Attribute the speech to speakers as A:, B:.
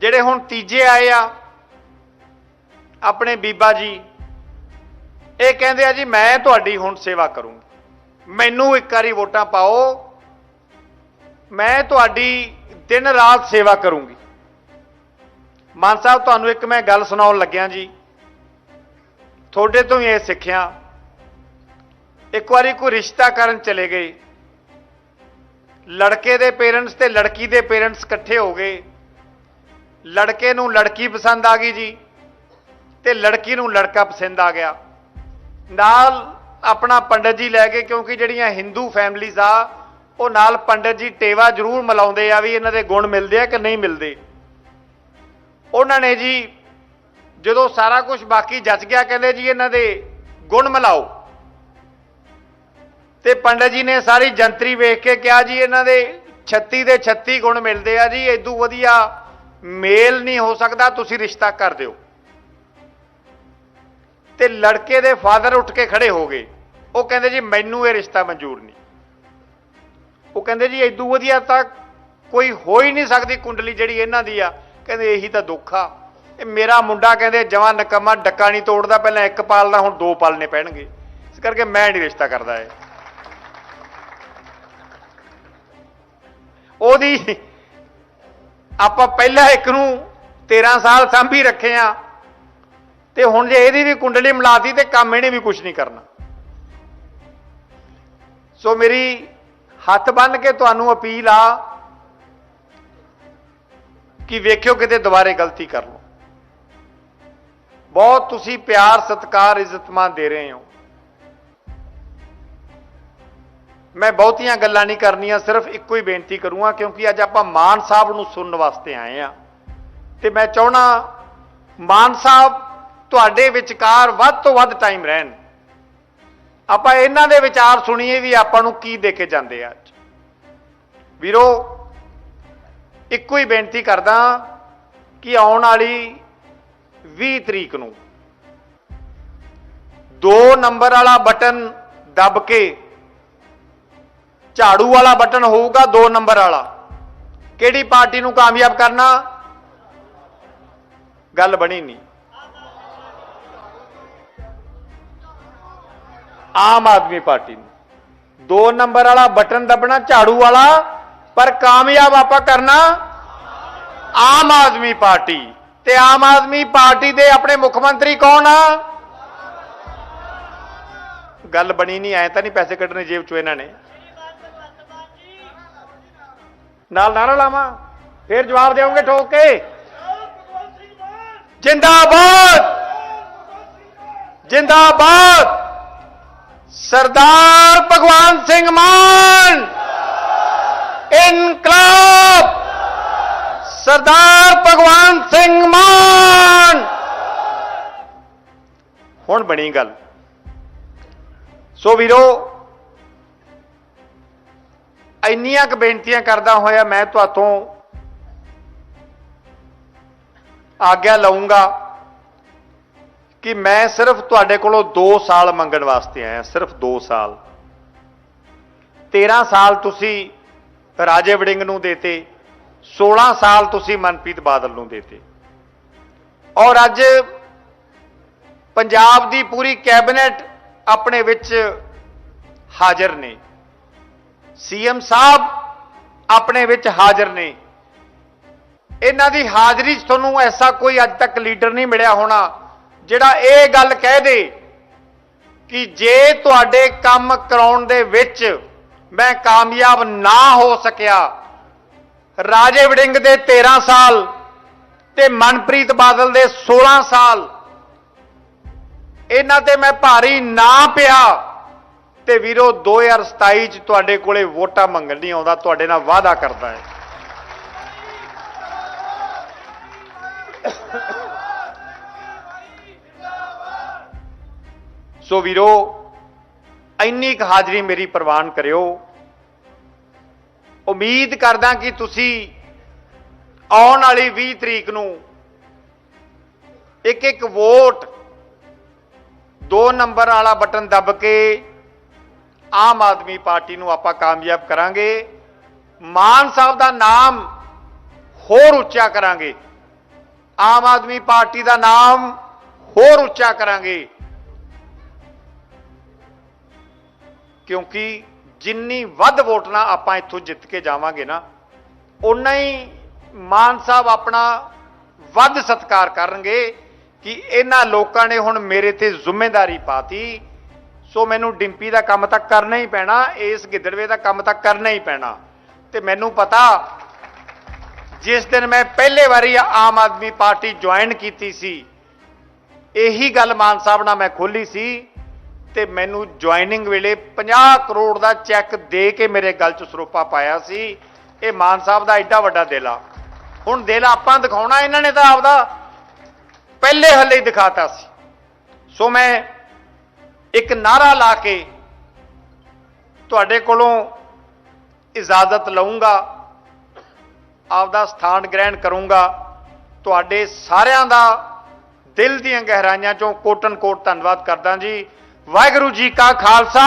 A: ਜਿਹੜੇ ਹੁਣ ਤੀਜੇ ਆਏ ਆ, ਆਪਣੇ ਬੀਬਾ ਜੀ, ਇਹ ਕਹਿੰਦੇ ਆ ਜੀ, ਮੈਂ ਤੁਹਾਡੀ ਹੁਣ ਸੇਵਾ ਕਰੂੰਗੀ। ਮੈਨੂੰ ਇੱਕ ਵਾਰੀ ਵੋਟਾਂ ਪਾਓ, ਮੈਂ ਤੁਹਾਡੀ ਦਿਨ ਰਾਤ ਸੇਵਾ ਕਰੂੰਗੀ। ਮਾਨ ਸਾਹਿਬ, ਤੁਹਾਨੂੰ ਇੱਕ ਮੈਂ ਗੱਲ ਸੁਣਾਉਣ ਲੱਗਿਆ ਜੀ। ਤੁਹਾਡੇ ਤੋਂ ਹੀ ਇਹ ਸਿੱਖਿਆ। ਇੱਕ ਵਾਰੀ ਕੋਈ ਰਿਸ਼ਤਾ ਕਰਨ ਚਲੇ ਗਏ। ਲੜਕੇ ਦੇ ਪੇਰੈਂਟਸ ਤੇ ਲੜਕੀ ਦੇ ਪੇਰੈਂਟਸ ਇਕੱਠੇ ਹੋ ਗਏ। ਲੜਕੇ ਨੂੰ ਲੜਕੀ ਪਸੰਦ ਆ ਗਈ ਜੀ ਤੇ ਲੜਕੀ ਨੂੰ ਲੜਕਾ ਪਸੰਦ ਆ ਗਿਆ। ਨਾਲ ਆਪਣਾ ਪੰਡਤ ਜੀ ਲੈ ਕੇ ਕਿਉਂਕਿ ਜਿਹੜੀਆਂ ਹਿੰਦੂ ਫੈਮਲੀਜ਼ ਆ, ਉਹ ਨਾਲ ਪੰਡਤ ਜੀ ਟੇਵਾ ਜ਼ਰੂਰ ਮਿਲਾਉਂਦੇ ਆ ਵੀ ਇਹਨਾਂ ਦੇ ਗੁਣ ਮਿਲਦੇ ਆ ਕਿ ਨਹੀਂ ਮਿਲਦੇ। ਉਹਨਾਂ ਨੇ ਜੀ ਜਦੋਂ ਸਾਰਾ ਕੁਝ ਬਾਕੀ ਜੱਜ ਗਿਆ ਕਹਿੰਦੇ ਜੀ ਇਹਨਾਂ ਦੇ ਗੁਣ ਮਿਲਾਓ। ਤੇ ਪੰਡਤ ਜੀ ਨੇ ਸਾਰੀ ਜੰਤਰੀ ਵੇਖ ਕੇ ਕਿਹਾ ਜੀ ਇਹਨਾਂ ਦੇ 36 ਦੇ 36 ਗੁਣ ਮਿਲਦੇ ਆ ਜੀ ਇਦੋਂ ਵਧੀਆ ਮੇਲ ਨਹੀਂ ਹੋ ਸਕਦਾ, ਤੁਸੀਂ ਰਿਸ਼ਤਾ ਕਰ ਦਿਓ। ਤੇ ਲੜਕੇ ਦੇ ਫਾਦਰ ਉੱਠ ਕੇ ਖੜੇ ਹੋ ਗਏ। ਉਹ ਕਹਿੰਦੇ, ਜੀ, ਮੈਨੂੰ ਇਹ ਰਿਸ਼ਤਾ ਮਨਜ਼ੂਰ ਨਹੀਂ। ਉਹ ਕਹਿੰਦੇ, ਜੀ ਇਦੋਂ ਵਧੀਆ ਤਾਂ ਕੋਈ ਹੋ ਹੀ ਨਹੀਂ ਸਕਦੀ ਕੁੰਡਲੀ ਜਿਹੜੀ ਇਹਨਾਂ ਦੀ ਆ। ਕਹਿੰਦੇ, ਇਹੀ ਤਾਂ ਦੁੱਖ ਆ। ਇਹ ਮੇਰਾ ਮੁੰਡਾ ਕਹਿੰਦੇ ਜਵਾਂ ਨਕਮਾ, ਡੱਕਾ ਨਹੀਂ ਤੋੜਦਾ, ਪਹਿਲਾਂ ਇੱਕ ਪਾਲਦਾ ਹੁਣ ਦੋ ਪਾਲਨੇ ਪੈਣਗੇ ਇਸ ਕਰਕੇ ਮੈਂ ਨਹੀਂ ਰਿਸ਼ਤਾ ਕਰਦਾ ਇਹ। ਉਹਦੀ ਆਪਾਂ ਪਹਿਲਾਂ ਇੱਕ ਨੂੰ 13 ਸਾਲ ਸਾਂਭੀ ਰੱਖੇ ਆ ਤੇ ਹੁਣ ਜੇ ਇਹਦੀ ਵੀ ਕੁੰਡਲੀ ਮਿਲਾਤੀ ਤੇ ਕੰਮ ਇਹਨੇ ਵੀ ਕੁਝ ਨਹੀਂ ਕਰਨਾ। ਸੋ ਮੇਰੀ ਹੱਥ ਬੰਨ ਕੇ ਤੁਹਾਨੂੰ ਅਪੀਲ ਆ ਕਿ ਵੇਖਿਓ ਕਿਤੇ ਦੁਬਾਰੇ ਗਲਤੀ ਕਰ ਲਓ। ਬਹੁਤ ਤੁਸੀਂ ਪਿਆਰ, ਸਤਿਕਾਰ ਇੱਜ਼ਤਮਾਨ ਦੇ ਰਹੇ ਹੋ। ਮੈਂ ਬਹੁਤੀਆਂ ਗੱਲਾਂ ਨਹੀਂ ਕਰਨੀਆਂ, ਸਿਰਫ ਇੱਕੋ ਹੀ ਬੇਨਤੀ ਕਰੂੰਗਾ, ਕਿਉਂਕਿ ਅੱਜ ਆਪਾਂ ਮਾਨ ਸਾਹਿਬ ਨੂੰ ਸੁਣਨ ਵਾਸਤੇ ਆਏ ਆ ਤੇ ਮੈਂ ਚਾਹਣਾ ਮਾਨ ਸਾਹਿਬ ਤੁਹਾਡੇ ਵਿਚਕਾਰ ਵੱਧ ਤੋਂ ਵੱਧ ਟਾਈਮ ਰਹਿਣ। ਆਪਾਂ ਇਹਨਾਂ ਦੇ ਵਿਚਾਰ ਸੁਣੀਏ ਵੀ ਆਪਾਂ ਨੂੰ ਕੀ ਦੇ ਕੇ ਜਾਂਦੇ ਆ ਅੱਜ। ਵੀਰੋ, ਇੱਕੋ ਹੀ ਬੇਨਤੀ ਕਰਦਾ ਕਿ ਆਉਣ ਵਾਲੀ 20 ਤਰੀਕ ਨੂੰ 2 ਨੰਬਰ ਵਾਲਾ ਬਟਨ ਦੱਬ ਕੇ ਝਾੜੂ ਵਾਲਾ ਬਟਨ ਹੋਊਗਾ 2 ਨੰਬਰ ਵਾਲਾ। ਕਿਹੜੀ ਪਾਰਟੀ ਨੂੰ ਕਾਮਯਾਬ ਕਰਨਾ? ਗੱਲ ਬਣੀ ਨਹੀਂ। ਆਮ ਆਦਮੀ ਪਾਰਟੀ ਨੂੰ। 2 ਨੰਬਰ ਵਾਲਾ ਬਟਨ ਦਬਣਾ ਝਾੜੂ ਵਾਲਾ, ਪਰ ਕਾਮਯਾਬ ਆਪਾਂ ਕਰਨਾ ਆਮ ਆਦਮੀ ਪਾਰਟੀ। ਤੇ ਆਮ ਆਦਮੀ ਪਾਰਟੀ ਦੇ ਆਪਣੇ ਮੁੱਖ ਮੰਤਰੀ ਕੌਣ ਆ? ਗੱਲ ਬਣੀ ਨਹੀਂ, ਐ ਤਾਂ ਨਹੀਂ ਪੈਸੇ ਕੱਢਣੇ ਜੇਬ ਚੋਂ ਇਹਨਾਂ ਨੇ। ਨਾਲ ਨਾਰਾ ਲਾਵਾਂ। ਫੇਰ ਜਵਾਬ ਦੇਵੋਗੇ ਠੋਕ ਕੇ। ਜਿੰਦਾਬਾਦ! ਜਿੰਦਾਬਾਦ! ਸਰਦਾਰ ਭਗਵਾਨ ਸਿੰਘ ਮਾਨ! ਇਨਕਲਾਬ! ਸਰਦਾਰ ਭਗਵਾਨ ਸਿੰਘ ਮਾਨ! ਹੁਣ ਬਣੀ ਗੱਲ। ਸੋ ਵੀਰੋ ਇੰਨੀਆਂ ਕੁ ਬੇਨਤੀਆਂ ਕਰਦਾ ਹੋਇਆ ਮੈਂ ਤੁਹਾਤੋਂ ਆਗਿਆ ਲਵਾਂਗਾ ਕਿ ਮੈਂ ਸਿਰਫ ਤੁਹਾਡੇ ਕੋਲੋਂ 2 ਸਾਲ ਮੰਗਣ ਵਾਸਤੇ ਆਇਆ, ਸਿਰਫ 2 ਸਾਲ। 13 ਸਾਲ ਤੁਸੀਂ ਰਾਜੇ ਵੜਿੰਗ ਨੂੰ ਦੇਤੇ 16 ਸਾਲ ਤੁਸੀਂ ਮਨਪ੍ਰੀਤ ਬਾਦਲ ਨੂੰ ਦੇਤੇ। ਔਰ ਅੱਜ ਪੰਜਾਬ ਦੀ ਪੂਰੀ ਕੈਬਨਿਟ ਆਪਣੇ ਵਿੱਚ ਹਾਜ਼ਰ ਨੇ। ਸੀਐਮ ਸਾਹਿਬ ਆਪਣੇ ਵਿੱਚ ਹਾਜ਼ਰ ਨੇ। ਇਹਨਾਂ ਦੀ ਹਾਜ਼ਰੀ 'ਚ ਤੁਹਾਨੂੰ ਐਸਾ ਕੋਈ ਅੱਜ ਤੱਕ ਲੀਡਰ ਨਹੀਂ ਮਿਲਿਆ ਹੋਣਾ, ਜਿਹੜਾ ਇਹ ਗੱਲ ਕਹਿ ਦੇ ਕਿ ਜੇ ਤੁਹਾਡੇ ਕੰਮ ਕਰਾਉਣ ਦੇ ਵਿੱਚ ਮੈਂ ਕਾਮਯਾਬ ਨਾ ਹੋ ਸਕਿਆ, ਰਾਜੇ ਵੜਿੰਗ ਦੇ 13 ਸਾਲ ਤੇ ਮਨਪ੍ਰੀਤ ਬਾਦਲ ਦੇ 16 ਸਾਲ, ਇਹਨਾਂ ਤੇ ਮੈਂ ਭਾਰੀ ਨਾ ਪਿਆ। ਤੇ ਵੀਰੋ 2027 ਚ ਤੁਹਾਡੇ ਕੋਲੇ ਵੋਟਾਂ ਮੰਗਣ ਨਹੀਂ ਆਉਂਦਾ, ਤੁਹਾਡੇ ਨਾਲ ਵਾਅਦਾ ਕਰਦਾ ਹੈ। ਸੋ ਵੀਰੋ, ਇੰਨੀ ਕੁ ਹਾਜ਼ਰੀ ਮੇਰੀ ਪ੍ਰਵਾਨ ਕਰਿਓ। ਉਮੀਦ ਕਰਦਾ ਕਿ ਤੁਸੀਂ ਆਉਣ ਵਾਲੀ 20 ਤਰੀਕ ਨੂੰ ਇੱਕ ਇੱਕ ਵੋਟ 2 ਨੰਬਰ ਵਾਲਾ ਬਟਨ ਦੱਬ ਕੇ ਆਮ ਆਦਮੀ ਪਾਰਟੀ ਨੂੰ ਆਪਾਂ ਕਾਮਯਾਬ ਕਰਾਂਗੇ। ਮਾਨ ਸਾਹਿਬ ਦਾ ਨਾਮ ਹੋਰ ਉੱਚਾ ਕਰਾਂਗੇ। ਆਮ ਆਦਮੀ ਪਾਰਟੀ ਦਾ ਨਾਮ ਹੋਰ ਉੱਚਾ ਕਰਾਂਗੇ। ਕਿਉਂਕਿ ਜਿੰਨੀ ਵੱਧ ਵੋਟ ਨਾਲ ਆਪਾਂ ਇੱਥੋਂ ਜਿੱਤ ਕੇ ਜਾਵਾਂਗੇ ਨਾ ਉਨਾ ਹੀ ਮਾਨ ਸਾਹਿਬ ਆਪਣਾ ਵੱਧ ਸਤਿਕਾਰ ਕਰਨਗੇ ਕਿ ਇਹਨਾਂ ਲੋਕਾਂ ਨੇ ਹੁਣ ਮੇਰੇ ਤੇ ਜ਼ਿੰਮੇਵਾਰੀ ਪਾਤੀ। ਸੋ ਮੈਨੂੰ ਡਿੰਪੀ ਦਾ ਕੰਮ ਤਾਂ ਕਰਨਾ ਹੀ ਪੈਣਾ ਇਸ ਗਿੱਦੜਵੇ ਦਾ ਕੰਮ ਤਾਂ ਕਰਨਾ ਹੀ ਪੈਣਾ। ਤੇ ਮੈਨੂੰ ਪਤਾ, ਜਿਸ ਦਿਨ ਮੈਂ ਪਹਿਲੇ ਵਾਰੀ ਆਮ ਆਦਮੀ ਪਾਰਟੀ ਜੁਆਇਨ ਕੀਤੀ ਸੀ, ਇਹੀ ਗੱਲ ਮਾਨ ਸਾਹਿਬ ਨਾਲ ਮੈਂ ਖੋਲੀ ਸੀ ਤੇ ਮੈਨੂੰ ਜੁਆਇਨਿੰਗ ਵੇਲੇ 50 ਕਰੋੜ ਦਾ ਚੈੱਕ ਦੇ ਕੇ ਮੇਰੇ ਗੱਲ 'ਚ ਸਰੋਪਾ ਪਾਇਆ ਸੀ। ਇਹ ਮਾਨ ਸਾਹਿਬ ਦਾ ਐਡਾ ਵੱਡਾ ਦਿਲ। ਆ ਹੁਣ ਦਿਲ ਆਪਾਂ ਦਿਖਾਉਣਾ, ਇਹਨਾਂ ਨੇ ਤਾਂ ਆਪਦਾ ਪਹਿਲੇ ਹੱਲੇ ਹੀ ਦਿਖਾਤਾ ਸੀ। ਸੋ ਮੈਂ ਇੱਕ ਨਾਰਾ ਲਾ ਕੇ ਤੁਹਾਡੇ ਕੋਲੋਂ ਇਜਾਜ਼ਤ ਲਵਾਂਗਾ ਆਪਦਾ ਸਥਾਨ ਗ੍ਰਹਿਣ ਕਰੂੰਗਾ। ਤੁਹਾਡੇ ਸਾਰਿਆਂ ਦਾ ਦਿਲ ਦੀਆਂ ਗਹਿਰਾਈਆਂ ਚੋਂ ਕੋਟਨ ਕੋਟ ਧੰਨਵਾਦ ਕਰਦਾ ਜੀ। ਵਾਹਿਗੁਰੂ ਜੀ ਕਾ ਖਾਲਸਾ।